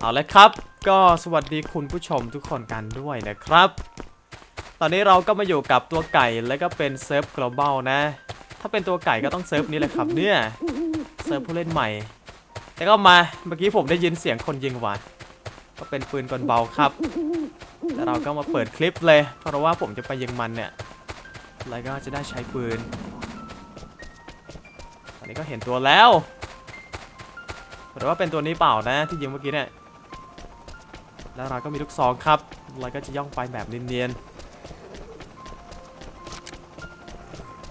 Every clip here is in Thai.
เอาลยครับ ก็สวัสดีคุณผู้ชมทุกคนกันด้วยนะครับ ตอนนี้เราก็มาอยู่กับตัวไก่แล้วก็เป็นเซิร์ฟ global นะ ถ้าเป็นตัวไก่ก็ต้องเซิร์ฟนี้แหละครับเนี่ย เซิร์ฟผู้เล่นใหม่แต่ก็มาเมื่อกี้ผมได้ยินเสียงคนยิงว่ะก็เป็นปืนกลเบาครับ แล้วเราก็มาเปิดคลิปเลย เพราะว่าผมจะไปยิงมันเนี่ย แล้วก็จะได้ใช้ปืน ตอนนี้ก็เห็นตัวแล้วหรือว่าเป็นตัวนี้เปล่านะที่ยิงเมื่อกี้เนี่ย แล้วเราก็มีลูกซองครับเราก็จะย่องไปแบบเนียนๆ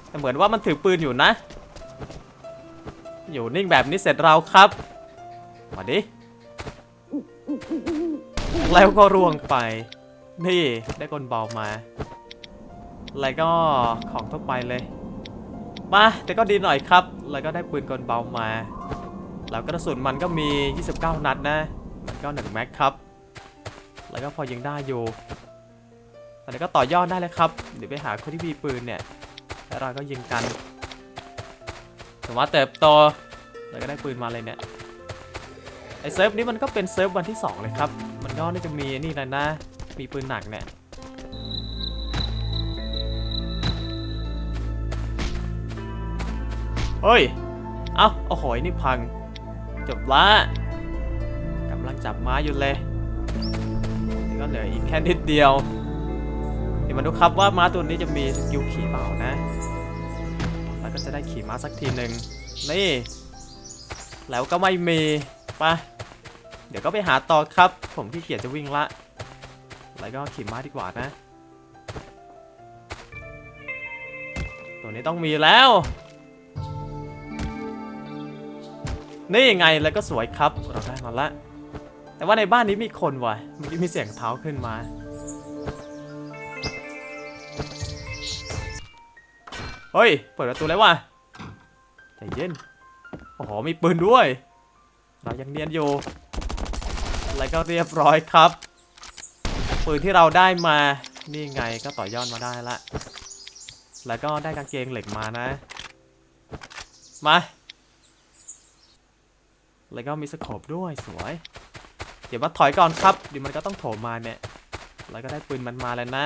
แต่เหมือนว่ามันถือปืนอยู่นะ อยู่นิ่งแบบนี้เสร็จเราครับ มาดิ แล้วก็ร่วงไป นี่ได้กลเบามา แล้วก็ของทั่วไปเลย มา แต่ก็ดีหน่อยครับ แล้วก็ได้ปืนกลเบามา แล้วกระสุนมันก็มี 29 นัดนะ มันก็1แม็กครับ แล้วก็พอยิงได้อยู่ตอนนี้ก็ต่อยอดได้เลยครับเดี๋ยวไปหาคนที่มีปืนเนี่ยแล้วเราก็ยิงกันถือว่าเติบโตแล้วก็ได้ปืนมาเลยเนี่ยไอเซิร์ฟนี้มันก็เป็นเซิร์ฟวันที่ 2 เลยครับ มันก็น่าจะมีนี่แหละนะ มีปืนหนักเนี่ยเฮ้ย เอ้าโอ้โหนี่พัง จบละกำลังจับม้าอยู่เลย ก็เหลืออีกแค่นิดเดียวเดี๋ยวมาดูครับว่าม้าตัวนี้จะมีสกิลขี่เปล่านะ แล้วก็จะได้ขี่ม้าสักทีหนึ่งนี่ แล้วก็ไม่มีไปะเดี๋ยวก็ไปหาต่อครับ ผมขี้เกียจจะวิ่งละ แล้วก็ขี่ม้าดีกว่านะ ตัวนี้ต้องมีแล้ว นี่ยังไงแล้วก็สวยครับเราได้มาละ ว่าในบ้านนี้มีคนว่ะเมื่อกี้มีเสียงเท้าขึ้นมา เฮ้ย เปิดประตูแล้วว่ะใจเย็น โอ้โห มีปืนด้วย เรายังเนียนอยู่ แล้วก็เรียบร้อยครับ ปืนที่เราได้มา นี่ไงก็ต่อยอดมาได้ละ แล้วก็ได้กางเกงเหล็กมานะ มา แล้วก็มีสโคปด้วยสวย เดี๋ยวมาถอยก่อนครับเดี๋ยวมันก็ต้องโถมมาเนี่ยแล้วก็ได้ปืนมันมาแล้วนะ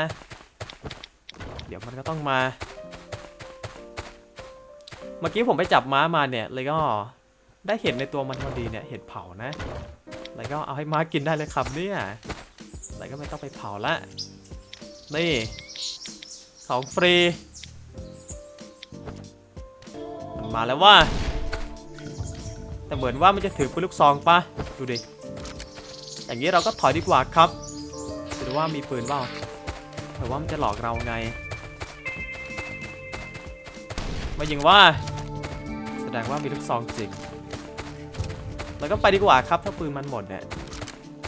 เดี๋ยวมันก็ต้องมา เมื่อกี้ผมไปจับม้ามาเนี่ย เลยก็ได้เห็นในตัวมันพอดีเนี่ยเห็ดเผานะ แล้วก็เอาให้ม้ากินได้เลยครับเนี่ยแล้วก็ไม่ต้องไปเผาละ นี่ของฟรีมันมาแล้วว่า แต่เหมือนว่ามันจะถือปืนลูกซองปะดูดิ อย่างนี้เราก็ถอยดีกว่าครับดูว่ามีปืนเปล่าเผื่อว่ามันจะหลอกเราไงมายิงว่า แสดงว่ามีลูกซองจริง แล้วก็ไปดีกว่าครับถ้าปืนมันหมดเนี่ย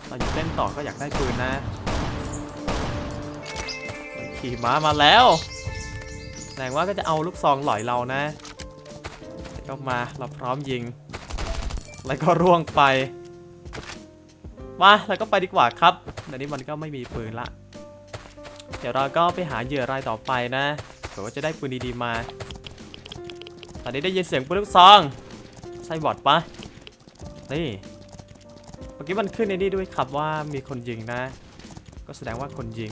เราอยากเล่นต่อก็อยากได้ปืนนะ ขี่ม้ามาแล้วแสดงว่าก็จะเอาลูกซองหล่อยเรานะก็มาเราพร้อมยิง แล้วก็ร่วงไป มาแล้วก็ไปดีกว่าครับเดี๋ยวนี้มันก็ไม่มีปืนละ เดี๋ยวเราก็ไปหาเหยื่อรายต่อไปนะเผื่อว่าจะได้ปืนดีๆมา ตอนนี้ได้ยินเสียงปืนลูกซองใช่บอทปะนี่เมื่อกี้มันขึ้นในนี่ด้วยครับว่ามีคนยิงนะ ก็แสดงว่าคนยิง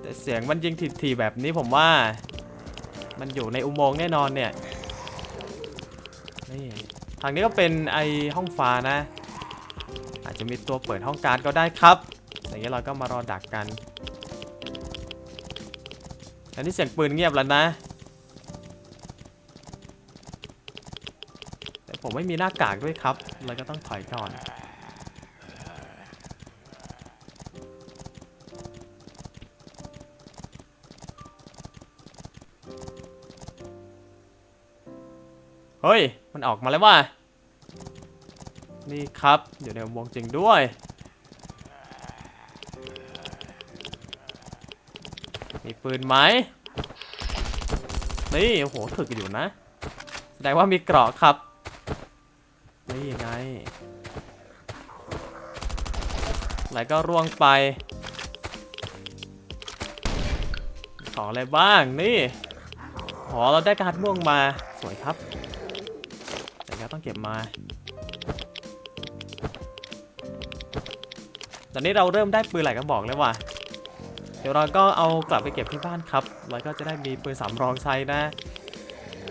แต่เสียงมันยิงทีๆแบบนี้ผมว่า มันอยู่ในอุโมงค์แน่นอนเนี่ยนี่ทางนี้ก็เป็นไอห้องฟ้านะ จะมีตัวเปิดห้องการดก็ได้ครับอย่างนี้เราก็มารอดักกันอันนี้เสียงปืนเงียบแล้วนะ แต่ผมไม่มีหน้ากากด้วยครับ เราก็ต้องถอยก่อน เฮ้ย มันออกมาแล้วว่ะ นี่ครับ อยู่ในวงจริงด้วย มีปืนไหม นี่ โอ้โหถึกอยู่นะ แสดงว่ามีเกราะครับ นี่ไง แล้วก็ร่วงไป ของอะไรบ้าง นี่อ๋อเราได้การ์ดม่วงมา สวยครับ แต่ก็ต้องเก็บมา ตอนนี้เราเริ่มได้ปืนหลายกระบอกแล้วว่ะ เดี๋ยวเราก็เอากลับไปเก็บที่บ้านครับแล้วก็จะได้มีปืนสำรองใช้นะ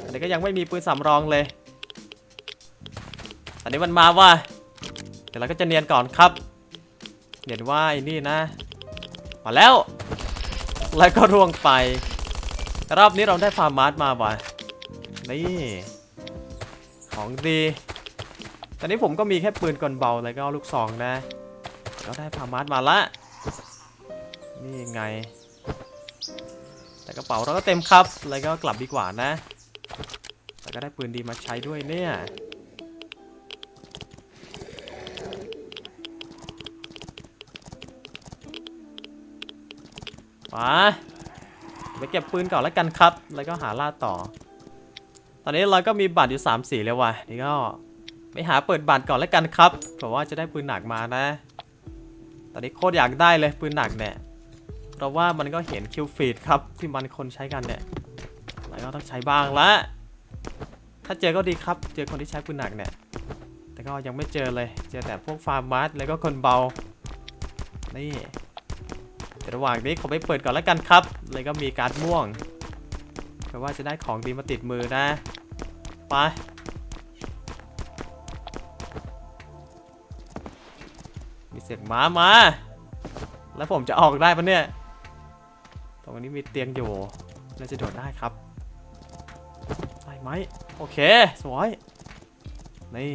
อันนี้ก็ยังไม่มีปืนสำรองเลย อันนี้มันมาว่ะเดี๋ยวเราก็จะเนียนก่อนครับ เนียนว่าไอ้นี่นะ มาแล้ว แล้วก็ร่วงไป รอบนี้เราได้ฟาร์มาร์สมาว่ะ นี่ ของดี ตอนนี้ผมก็มีแค่ปืนกลเบาแล้วก็ลูกซองนะ ก็ได้ฟามาร์สมาละ นี่ไง แต่กระเป๋าเราก็เต็มครับ แล้วก็กลับดีกว่านะแล้วก็ได้ปืนดีมาใช้ด้วยเนี่ย มาไปเก็บปืนก่อนแล้วกันครับ แล้วก็หาล่าต่อ ตอนนี้เราก็มีบัตรอยู่3สีแล้วว่ะ นี่ก็ไปหาเปิดบัตรก่อนแล้วกันครับเผื่อว่าจะได้ปืนหนักมานะ ตอนนี้โคตรอยากได้เลยปืนหนักเนี่ยเพราะว่ามันก็เห็นคิวฟีดครับที่มันคนใช้กันเนี่ยแล้วก็ต้องใช้บ้างละถ้าเจอก็ดีครับ เจอคนที่ใช้ปืนหนักเนี่ย แต่ก็ยังไม่เจอเลย เจอแต่พวกฟาร์มมาร์แล้วก็คนเบา นี่แต่ระหว่างนี้ขอไปเปิดก่อนแล้วกันครับ เลยก็มีการ์ดม่วงเพราะว่าจะได้ของดีมาติดมือนะ ไป เสียงม้ามา แล้วผมจะออกได้ปะเนี่ย ตรงนี้มีเตียงอยู่เราจะโดดได้ครับได้ไหมโอเค สวย นี่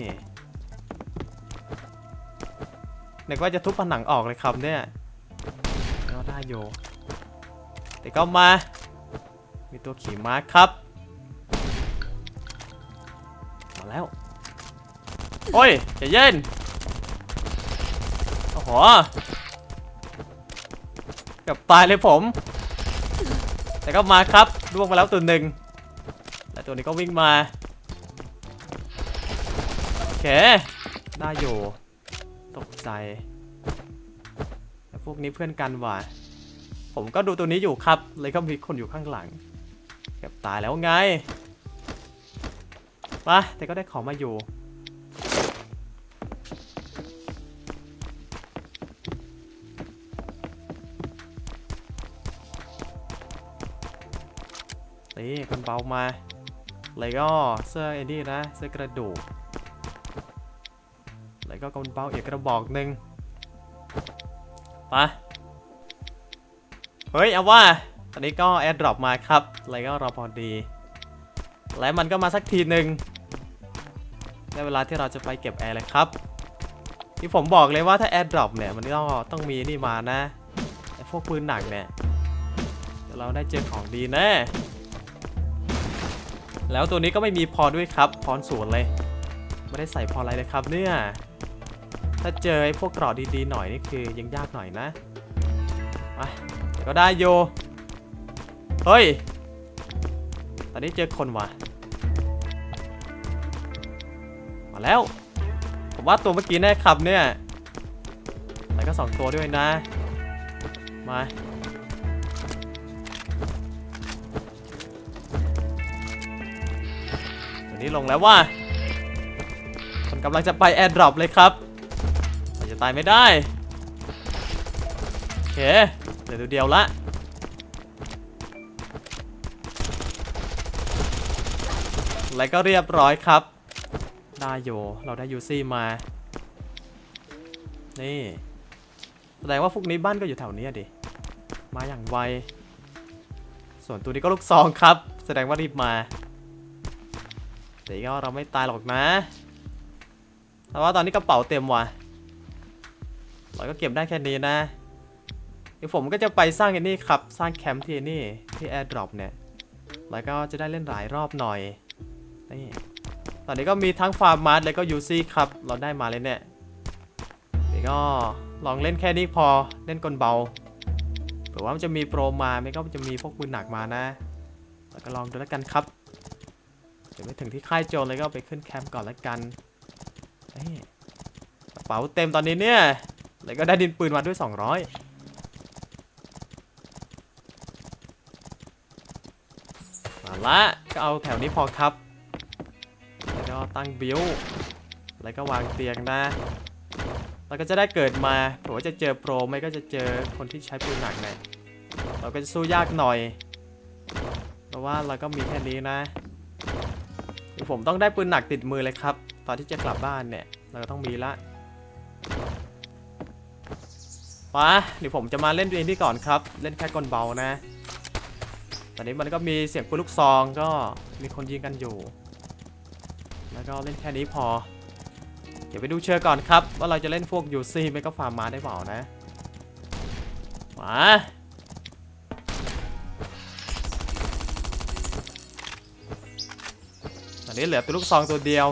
เด็กว่าจะทุบผนังออกเลยครับเนี่ยก็ได้อยู่ แต่ก็มา มีตัวขี่ม้าครับ มาแล้ว โอ้ยใจเย็น โหกับตายเลยผม แต่ก็มาครับล่วงมาแล้วตัวหนึ่งและตัวนี้ก็วิ่งมา โอเค ได้อยู่ ตกใจแต่พวกนี้เพื่อนกันว่ะ ผมก็ดูตัวนี้อยู่ครับ เลยก็มีคนอยู่ข้างหลังเกือบตายแล้วไงมาแต่ก็ได้ของมาอยู่ นี่คนเบามาแล้วก็เสื้อไอ้นี่นะเสื้อกระดูกแล้วก็คนเบาอีกกระบอกหนึ่งไปเฮ้ยเอาว่าตอนนี้ก็แอดดรอปมาครับแล้วก็รอพอดี และมันก็มาสักทีหนึ่งได้เวลาที่เราจะไปเก็บแอร์เลยครับที่ผมบอกเลยว่าถ้าแอดดรอปเนี่ยมันก็ต้องมีนี่มานะไอ้พวกปืนหนักเนี่ยเดี๋ยวเราได้เจอของดีแน่ แล้วตัวนี้ก็ไม่มีพอด้วยครับพรศูนย์เลย ไม่ได้ใส่พออะไรเลยครับเนี่ย ถ้าเจอไอ้พวกกรอดดีๆหน่อยนี่คือยังยากหน่อยนะมาก็ได้โย เฮ้ย ตอนนี้เจอคนว่ะ มาแล้ว ผมว่าตัวเมื่อกี้แน่ครับเนี่ย แล้วก็สองตัวด้วยนะ มา นี้ลงแล้วว่ามันกำลังจะไปแอร์ดรอปเลยครับมันจะตายไม่ได้โอเคเหลือตัวเดียวละแล้วก็เรียบร้อยครับ ได้อยู่เราได้ยูซี่มา นี่แสดงว่าพวกนี้บ้านก็อยู่แถวนี้ดิ มาอย่างไว ส่วนตัวนี้ก็ลูกซองครับ แสดงว่ารีบมา แต่ก็เราไม่ตายหรอกนะแต่ว่าตอนนี้กระเป๋าเต็มว่ะเราก็เก็บได้แค่นี้นะเดี๋ยวผมก็จะไปสร้างไอ้นี่ครับ สร้างแคมป์ที่นี่ที่แอร์ดรอปเนี่ยแล้วก็จะได้เล่นหลายรอบหน่อยนี่ตอนนี้ก็มีทั้งฟาร์มมาร์ทแล้วก็ยูซี่ครับ เราได้มาเลยเนี่ยเดี๋ยวก็ลองเล่นแค่นี้พอเล่นกลเบาเผื่อว่ามันจะมีโปรมาไม่ก็จะมีพวกปืนหนักมานะแล้วก็ลองดูแล้วกันครับ ดี๋ยวไปถึงที่ค่ายโจรเลยก็ไปขึ้นแคมป์ก่อนล้วกันเฮ้ยกระเป๋าเต็มตอนนี้เนี่ย แล้วก็ได้ดินปืนมาด้วย 200มาละก็เอาแถวนี้พอครับ แล้วก็ตั้งบิวแล้วก็วางเตียงนะ เราก็จะได้เกิดมาเผื่อว่าจะเจอโปรไม่ก็จะเจอคนที่ใช้ปืนหนักเนี่ยเราก็จะสู้ยากหน่อย เพราะว่าเราก็มีแค่นี้นะ ผมต้องได้ปืนหนักติดมือเลยครับ ตอนที่จะกลับบ้านเนี่ย เราก็ต้องมีละปะเดี๋ยวผมจะมาเล่นเองที่ก่อนครับ เล่นแค่กลเบานะตอนนี้มันก็มีเสียงปืนลูกซองก็มีคนยิงกันอยู่ แล้วก็เล่นแค่นี้พอ เดี๋ยวไปดูเชือก่อนครับ ว่าเราจะเล่นพวกยูซี่ไม่ก็ฟาร์มมาได้เปล่านะมา นนี้เหลือตัวลูกซองตัวเดียว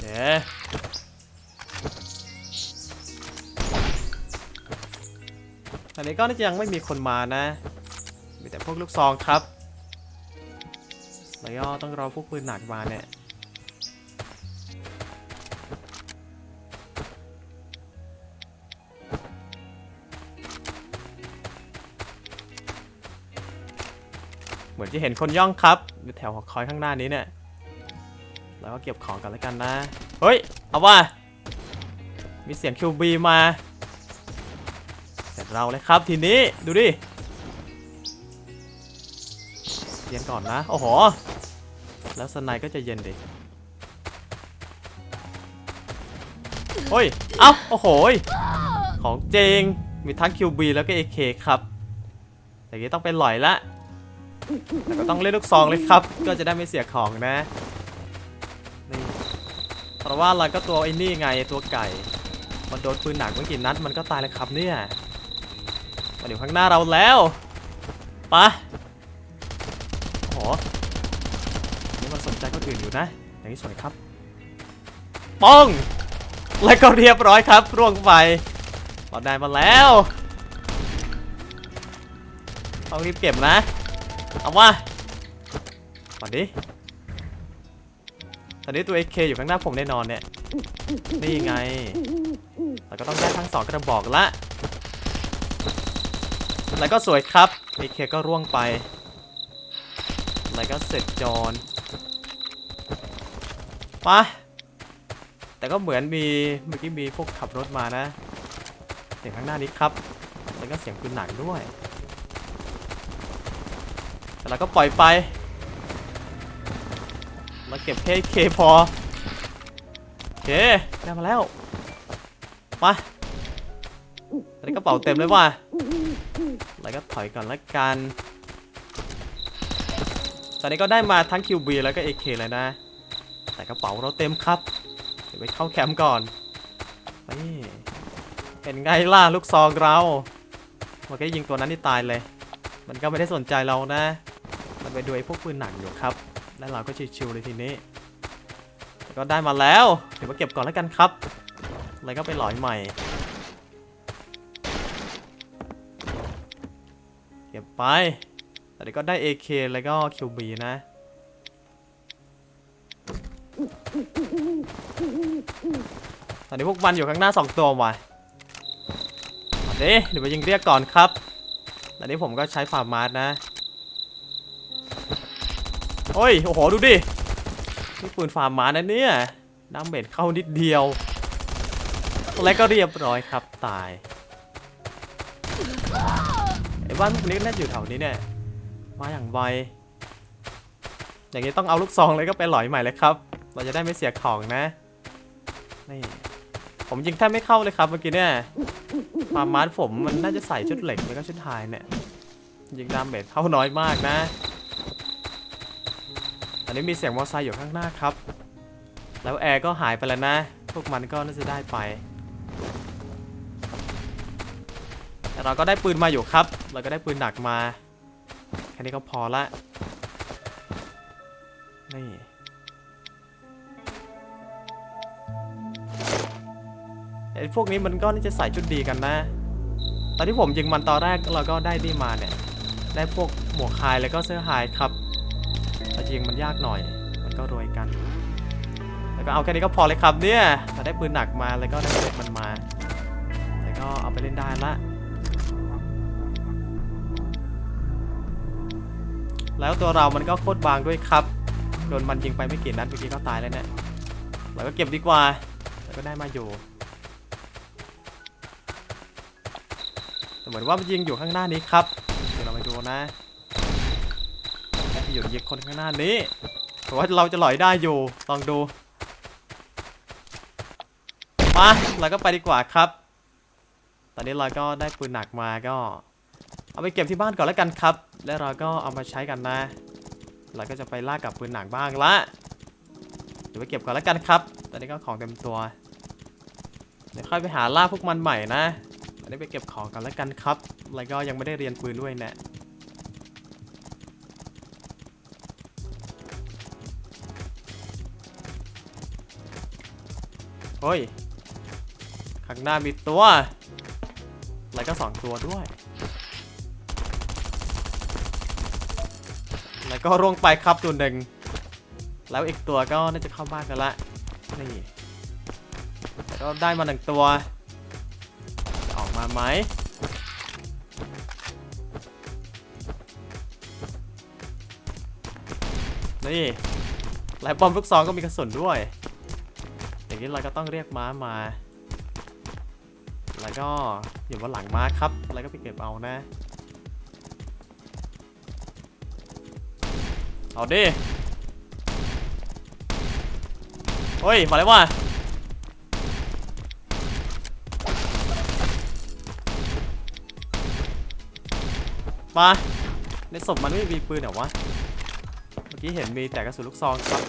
เดี๋ยวตอนนี้ก็น่าจะยังไม่มีคนมานะ มีแต่พวกลูกซองครับ แล้วก็ต้องรอพวกปืนหนักมาเนี่ย จะเห็นคนย่องครับอยู่แถวหอคอยข้างหน้านี้เนี่ยแล้วก็เก็บของกันแล้วกันนะ เฮ้ย เอาว่า มีเสียง QB มา เสร็จเราเลยครับทีนี้ ดูดิเย็นก่อนนะ โอ้โห แล้วสไนก็จะเย็นดิเฮ้ย เอ้า โอ้โห ของจริงมีทั้ง QB แล้วก็ AK คครับอย่างนี้ต้องเป็นหลอยละ แต่ก็ต้องเล่นลูกซองเลยครับ ก็จะได้ไม่เสียของนะนี่เพราะว่าเราก็ตัวไอ้นี่ไงตัวไก่ มันโดนปืนหนักเมื่อกี้นัดมันก็ตายเลยครับเนี่ยมาอยู่ข้างหน้าเราแล้วไปะโอ้โหนี่มันสนใจคนอื่นอยู่นะ อย่างนี้สวยครับป้อง แล้วก็เรียบร้อยครับร่วงไปเราได้มาแล้วต้องรีบเก็บนะ เอาว่าก่อนดิตอนนี้ตัว AK อยู่ข้างหน้าผมแน่นอนเนี่ย นี่ไง เราก็ต้องได้ทั้งสองกระบอกละ แล้วก็สวยครับ AK ก็ร่วงไป แล้วก็เสร็จจอนปะแต่ก็เหมือนมีเมื่อกี้มีพวกขับรถมานะ เสียงข้างหน้านี้ครับ แล้วก็เสียงปืนหนักด้วย แต่เราก็ปล่อยไป เราเก็บแค่เคพอโอเคได้มาแล้ว มาตอนนี้กระเป๋าเต็มเลยว่ะแล้วก็ถอยก่อนละกัน ตอนนี้ก็ได้มาทั้ง QB แล้วก็ AK เลยนะ แต่กระเป๋าเราเต็มครับ เดี๋ยวไปเข้าแคมป์ก่อน นี่เป็นไงล่ะลูกซองเราเมื่อกี้ยิงตัวนั้นที่ตายเลย มันก็ไม่ได้สนใจเรานะ มันไปดูไอ้พวกปืนหนักอยู่ครับ แล้วเราก็ชิวๆเลยทีนี้ ก็ได้มาแล้ว เดี๋ยวมาเก็บก่อนแล้วกันครับ แล้วก็ไปหลอยใหม่ เก็บไปตอนนี้ก็ได้ AK แล้วก็ QB นะ ตอนนี้พวกมันอยู่ข้างหน้า 2 ตัวว่ะเดิเดี๋ยวไปยิงเรียกก่อนครับตอนนี้ผมก็ใช้ฟาร์มาร์นะ โอ้ย โอ้โห ดูดิ นี่ปืนฟาร์มมานะเนี่ยน้ำเบ็ดเข้านิดเดียว แล้วก็เรียบร้อยครับตาย ไอ้บ้านพวกนี้น่าจะอยู่แถวนี้เนี่ย มาอย่างไว อย่างนี้ต้องเอาลูกซองเลยก็ไปหลอยใหม่เลยครับ เราจะได้ไม่เสียของนะ นี่ ผมยิงแทบไม่เข้าเลยครับเมื่อกี้เนี่ยฟาร์มมาร์ผมมันน่าจะใส่ชุดเหล็กแล้วก็ชุดไฮเนี่ย ยิงดาเมจเข้าน้อยมากนะ อันนี้มีเสียงมอเตอร์ไซค์อยู่ข้างหน้าครับ แล้วแอร์ก็หายไปแล้วนะ พวกมันก็น่าจะได้ไปแต่เราก็ได้ปืนมาอยู่ครับ เราก็ได้ปืนหนักมา แค่นี้ก็พอละ นี่ ไอ้พวกนี้มันก็น่าจะใส่ชุดดีกันนะ ตอนที่ผมยิงมันตอนแรกเราก็ได้นี่มาเนี่ย ได้พวกหมวกคายแล้วก็เสื้อหายครับ ริงมันยากหน่อย มันก็รวยกัน แล้วก็เอาแค่นี้ก็พอเลยครับเนี่ยเราได้ปืนหนักมาแล้วก็ได้เก็บมันมา แล้วก็เอาไปเล่นได้ละ แล้วตัวเรามันก็โคตรบางด้วยครับ โดนมันยิงไปไม่กี่นัดเมื่อกี้ก็ตายแล้วเนี่ยเราก็เก็บดีกว่า แล้วก็ได้มาอยู่แต่เหมือนว่ามันยิงอยู่ข้างหน้านี้ครับ เดี๋ยวเราไปดูนะ น่อยู่ยิงคนข้างหน้านี้แต่ว่าเราจะลอยได้อยู่ ลองดู มาเราก็ไปดีกว่าครับ ตอนนี้เราก็ได้ปืนหนักมาก็ เอาไปเก็บที่บ้านก่อนแล้วกันครับ แล้วเราก็เอามาใช้กันนะ เราก็จะไปล่ากับปืนหนักบ้างละเดี๋ยวไปเก็บก่อนแล้วกันครับ ตอนนี้ก็ของเต็มตัว เดี๋ยวค่อยไปหาล่าพวกมันใหม่นะ อันนี้ไปเก็บของกันแล้วกันครับ แล้วก็ยังไม่ได้เรียนปืนด้วยเนะี่ย เฮ้ย ข้างหน้ามีตัว แล้วก็สองตัวด้วย แล้วก็ร่วงไปครับตัวหนึ่ง แล้วอีกตัวก็น่าจะเข้าบ้านกันละ นี่แล้วก็ได้มาหนึ่งตัว จะออกมาไหมนี่หลายบอมลูกซองก็มีกระสุนด้วย นี้เราก็ต้องเรียกม้ามา แล้วก็อยู่บนหลังม้าครับ แล้วก็ไปเก็บเอานะ เอาดิเฮ้ย มาแล้วว่ะมาในศพมันไม่มีปืนเหรอวะ เมื่อกี้เห็นมีแต่กระสุนลูกซองครับ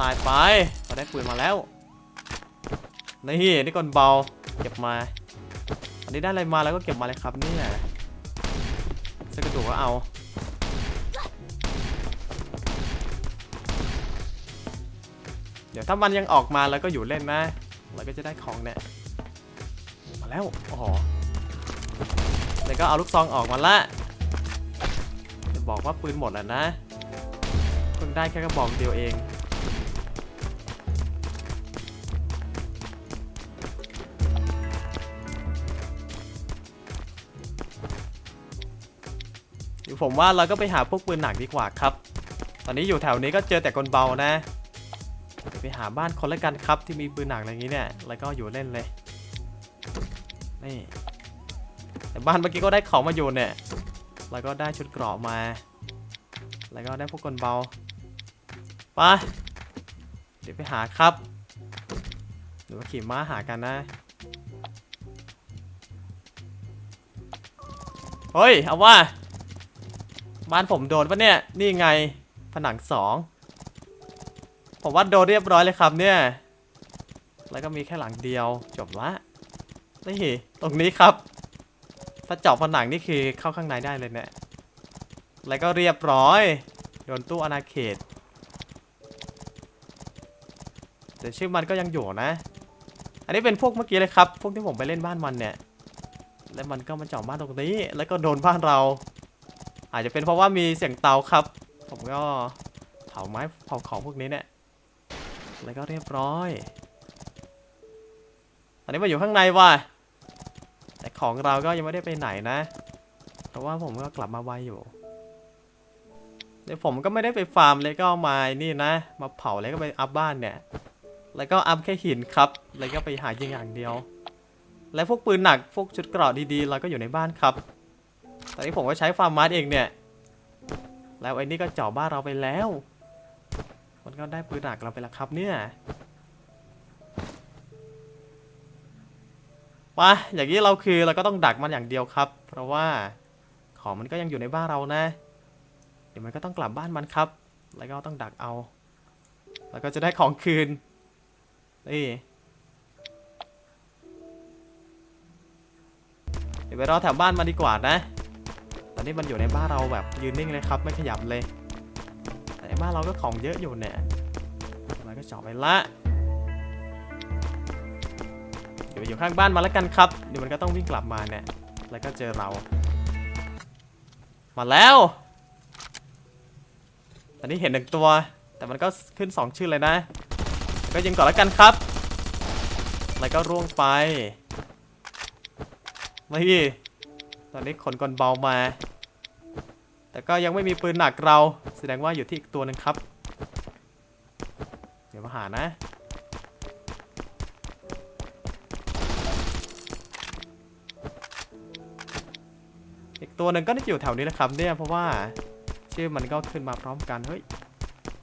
ตายไปเราได้ปืนมาแล้วนี่นี่ก่อนเบาเก็บมาอันนี้ได้อะไรมาแล้วก็เก็บมาเลยครับเนี่ยสกระดูกก็เอาเดี๋ยวถ้ามันยังออกมาแล้วก็อยู่เล่นนะเราก็จะได้ของเนี่ยมาแล้วโอ้โหแล้วก็เอาลูกซองออกมาละจะบอกว่าปืนหมดแล้วนะเพิ่งได้แค่กระบอกเดียวเอง ผมว่าเราก็ไปหาพวกปืนหนักดีกว่าครับ ตอนนี้อยู่แถวนี้ก็เจอแต่คนเบานะ ไปหาบ้านคนละกันครับที่มีปืนหนักอะไรอย่างนี้เนี่ย แล้วก็อยู่เล่นเลย นี่ แต่บ้านเมื่อกี้ก็ได้ของมาอยู่เนี่ย แล้วก็ได้ชุดเกราะมา แล้วก็ได้พวกคนเบา ไป เดี๋ยวไปหาครับหรือว่าขี่ม้าหากันนะ เฮ้ย เอาว่า บ้านผมโดนปะเนี่ย นี่ไงผนังสองผมว่าโดนเรียบร้อยเลยครับเนี่ย แล้วก็มีแค่หลังเดียวจบละนี่ตรงนี้ครับ ถ้าเจาะผนังนี่คือเข้าข้างในได้เลยเนี่ย แล้วก็เรียบร้อยโดนตู้อนาเขต แต่ชื่อมันก็ยังอยู่นะ อันนี้เป็นพวกเมื่อกี้เลยครับ พวกที่ผมไปเล่นบ้านมันเนี่ย แล้วมันก็มาเจาะบ้านตรงนี้ แล้วก็โดนบ้านเรา อาจจะเป็นเพราะว่ามีเสียงเตาครับ ผมก็เผาไม้เผาของพวกนี้เนี่ยแล้วก็เรียบร้อยตอนนี้มาอยู่ข้างในว่ะแต่ของเราก็ยังไม่ได้ไปไหนนะ เพราะว่าผมก็กลับมาไวอยู่เดี๋ยวผมก็ไม่ได้ไปฟาร์มเลยก็เอามานี่นะ มาเผาแล้วก็ไปอัพบ้านเนี่ย แล้วก็อัพแค่หินครับ แล้วก็ไปหายิงอย่างเดียว และพวกปืนหนักพวกชุดเกราะดีๆ เราก็อยู่ในบ้านครับ ตอนนี้ผมก็ใช้ฟาร์มมาร์เองเนี่ย แล้วไอ้นี่ก็เจาะบ้านเราไปแล้ว มันก็ได้ปืนหนักเราไปแล้วครับเนี่ยมาอย่างนี้เราคือเราก็ต้องดักมันอย่างเดียวครับ เพราะว่าของมันก็ยังอยู่ในบ้านเรานะ เดี๋ยวมันก็ต้องกลับบ้านมันครับ แล้วก็ต้องดักเอา แล้วก็จะได้ของคืน นี่เดี๋ยวไปรอแถวบ้านมันดีกว่านะ นี้มันอยู่ในบ้านเราแบบยืนนิ่งเลยครับไม่ขยับเลยแต่ในบ้านเราก็ของเยอะอยู่เนี่ยมันก็เจาะไปละเดี๋ยวไปอยู่ข้างบ้านมาแล้วกันครับเดี๋ยวมันก็ต้องวิ่งกลับมาเนี่ยแล้วก็เจอเรา มาแล้วตอนนี้เห็นหนึ่งตัว แต่มันก็ขึ้นสองชื่อเลยนะ ก็ยิงก่อนแล้วกันครับ แล้วก็ร่วงไปนี่ตอนนี้ขนกลเบามา แต่ก็ยังไม่มีปืนหนักเรา แสดงว่าอยู่ที่อีกตัวหนึงครับ เดี๋ยวมาหานะ อีกตัวหนึ่งก็น่าจะอยู่แถวนี้แหละครับเนี่ยเพราะว่าชื่อมันก็ขึ้นมาพร้อมกันเฮ้ย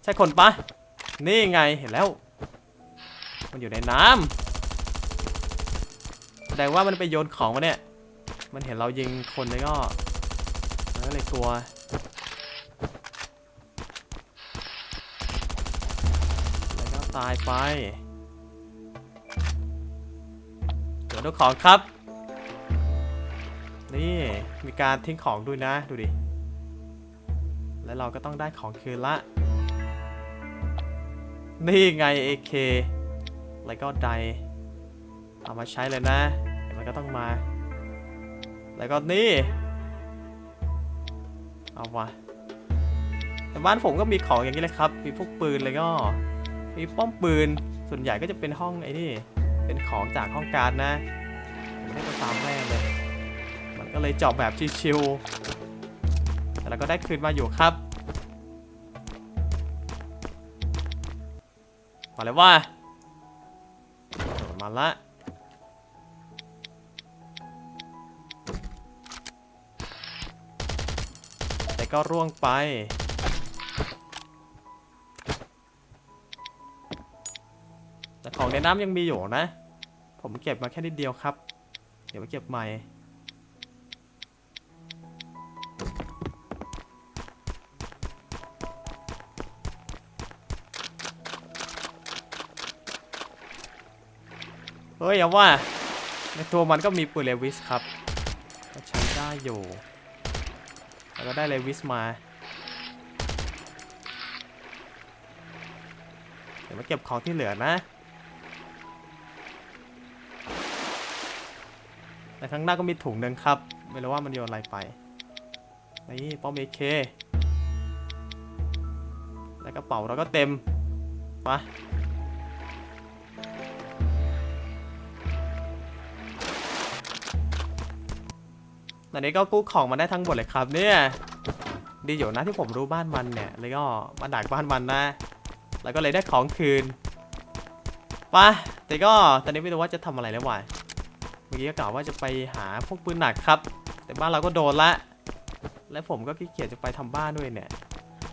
ใช่คนปะนี่ไงเห็นแล้ว มันอยู่ในน้ำแสดงว่ามันไปโยนของมาเนี่ย มันเห็นเรายิงคนแล้วก็มันก็เลยกลัว ตายไปเจอทุกของครับ นี่มีการทิ้งของด้วยนะดูดิ แล้วเราก็ต้องได้ของคืนละ นี่ไง AK แล้วก็ไดเอามาใช้เลยนะมันก็ต้องมา แล้วก็นี่ เอาวะแต่บ้านผมก็มีของอย่างนี้เลยครับ มีพวกปืนแล้วก็ มีป้อมปืน ส่วนใหญ่ก็จะเป็นห้องไอ้นี่ เป็นของจากห้องการดนะผมไม่ได้ไปตามแม่เลย มันก็เลยจาะแบบชิวๆ แต่เราก็ได้คืนมาอยู่ครับมาเลยว่า มาละแต่ก็ร่วงไป ในน้ำยังมีอยู่นะ ผมเก็บมาแค่นิดเดียวครับ เดี๋ยวไปเก็บใหม่ เฮ้ยเอาว่า ในตัวมันก็มีปืนเลวิสครับใช้ได้อยู่ แล้วก็ได้เลวิสมาเดี๋ยวมาเก็บของที่เหลือนะ แต่ข้างหน้าก็มีถุงหนึ่งครับ ไม่รู้ว่ามันโยนอะไรไป นี่ป้อมเอเคแล้วกระเป๋าเราก็เต็มไปะตอนนี้ก็กู้ของมาได้ทั้งหมดเลยครับเนี่ยดีอยู่นะที่ผมรู้บ้านมันเนี่ย แล้วก็มาดักบ้านมันนะ แล้วก็เลยได้ของคืนไปะแต่ก็ตอนนี้ไม่รู้ว่าจะทำอะไรแล้ววะ มื่อกี้ก็กล่าวว่าจะไปหาพวกปืนหนักครับ แต่บ้านเราก็โดนละ และผมก็ขี้เกียจจะไปทำบ้านด้วยเนี่ย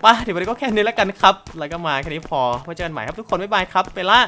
ป่ะเดี๋ยววันนี้ก็แค่นี้แล้วกันครับ แล้วก็มาแค่นี้พอไว้เจอกันใหม่ครับทุกคนบ๊ายบายครับไปละ